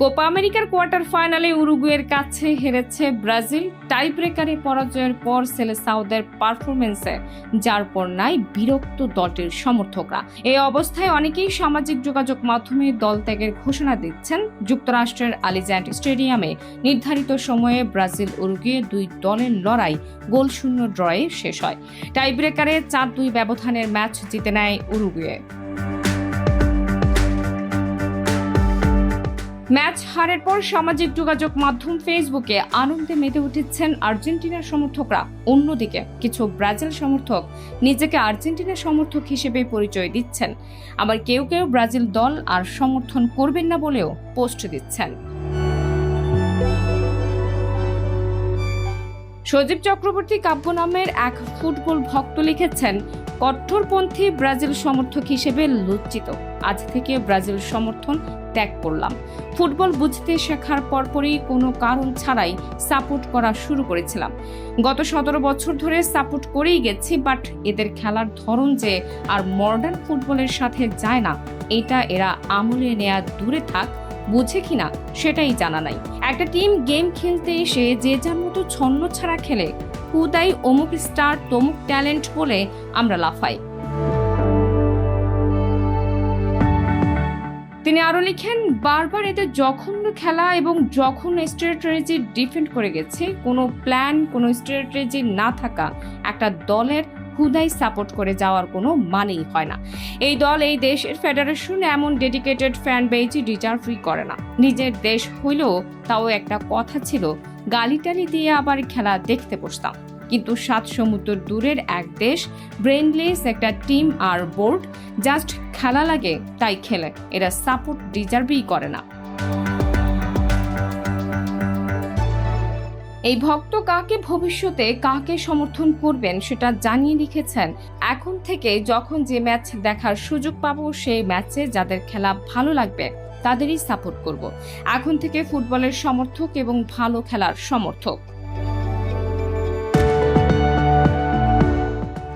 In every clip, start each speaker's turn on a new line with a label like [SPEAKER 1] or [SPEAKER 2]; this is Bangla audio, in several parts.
[SPEAKER 1] কোপা আমেরিকার কোয়ার্টার ফাইনালে উরুগুয়ের কাছে হেরেছে ব্রাজিল। টাই ব্রেকারে পরাজয়ের পর সেলে সাউদের পারফরমেন্সে যার পর নাই বিরক্ত দলটির সমর্থকরা। এই অবস্থায় অনেকেই সামাজিক যোগাযোগ মাধ্যমে দল ত্যাগের ঘোষণা দিচ্ছেন। যুক্তরাষ্ট্রের আলিজ্যান্ড স্টেডিয়ামে নির্ধারিত সময়ে ব্রাজিল উরুগুয়ে দুই দলের লড়াই গোলশূন্য ড্রয়ে শেষ হয়। টাই ব্রেকারে চার দুই ব্যবধানের ম্যাচ জিতে নেয় উরুগুয়ে। ম্যাচ হারের পর সামাজিক যোগাযোগ মাধ্যম ফেসবুকে আনন্দে মেতে উঠেছেন আর্জেন্টিনার সমর্থকরা। অন্যদিকে, কিছু ব্রাজিল সমর্থক নিজেকে আর্জেন্টিনার সমর্থক হিসেবে পরিচয় দিচ্ছেন। আবার কেউ কেউ ব্রাজিল দল আর সমর্থন করবেন না বলেও পোস্ট দিচ্ছেন। সজীব চক্রবর্তী কাব্য নামের এক ফুটবল ভক্ত লিখেছেন, কঠোরপন্থী ব্রাজিল সমর্থক হিসেবে লজ্জিত। আজ থেকে ব্রাজিল সমর্থন ত্যাগ করলাম। ফুটবল বুঝতে শেখার পরপরই কোনো কারণ ছাড়াই সাপোর্ট করা শুরু করেছিলাম। গত সতেরো বছর ধরে সাপোর্ট করেই গেছি, বাট এদের খেলার ধরন যে আর মডার্ন ফুটবলের সাথে যায় না, এটা এরা আমলে নেয়া দূরে থাক, বুঝে কিনা সেটাই জানা নাই। একটা টিম গেম খেলতে এসে যে যার মতো ছন্ন ছাড়া খেলে হুদাই অমুক স্টার তমুক ট্যালেন্ট বলে আমরা লাফাই। তিনি আরও লিখেন, বারবার এদের জঘন্য খেলা এবং যখন স্ট্র্যাটেজি ডিফেন্ড করে গেছে। কোনো প্ল্যান, কোনো স্ট্র্যাটেজি না থাকা একটা দলের হুদাই সাপোর্ট করে যাওয়ার কোনো মানেই হয় না। এই দল এই দেশের ফেডারেশন এমন ডেডিকেটেড ফ্যান বেজি ডিজার্ভই করে না। নিজের দেশ হইলেও তাও একটা কথা ছিল গালিটালি দিয়ে আবার খেলা দেখতে বসতাম। কিন্তু সাত সমুদ্র দূরের এক দেশ ব্রেনলেস একটা টিম আর বোর্ড জাস্ট খেলা লাগে, তাই খেলে। এরা সাপোর্ট ডিজার্ভই করে না। এই ভক্ত কাকে ভবিষ্যতে কাকে সমর্থন করবেন সেটা জানিয়ে লিখেছেন। এখন থেকে যখন যে ম্যাচ দেখার সুযোগ পাবো, সেই ম্যাচে যাদের খেলা ভালো লাগবে তাদেরই সাপোর্ট করব। এখন থেকে ফুটবলের সমর্থক এবং ভালো খেলার সমর্থক।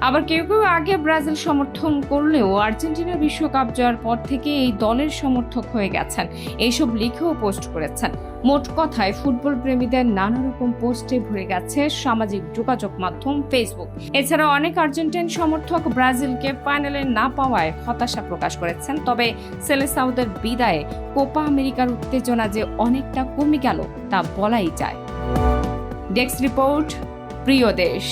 [SPEAKER 1] আবার কেউ কেউ আগে ব্রাজিল সমর্থন করলেও আর্জেন্টিনা বিশ্বকাপ জয়ের পর থেকে এই দলের সমর্থক হয়ে গেছেন। এইসব লিখেও পোস্ট করেছেন। মোট কথায়, ফুটবল প্রেমীদের নানা রকম পোস্টে ভরে গেছে সামাজিক যোগাযোগ মাধ্যম ফেসবুক। এছাড়া অনেক আর্জেন্টিন সমর্থক ব্রাজিলকে ফাইনালে না পাওয়ায় হতাশা প্রকাশ করেছেন। তবে সেলেসাউদের বিদায়ে কোপা আমেরিকার উত্তেজনা যে অনেকটা কমে গেল, তা বলাই যায়। ডেস্ক রিপোর্ট, প্রিয় দেশ।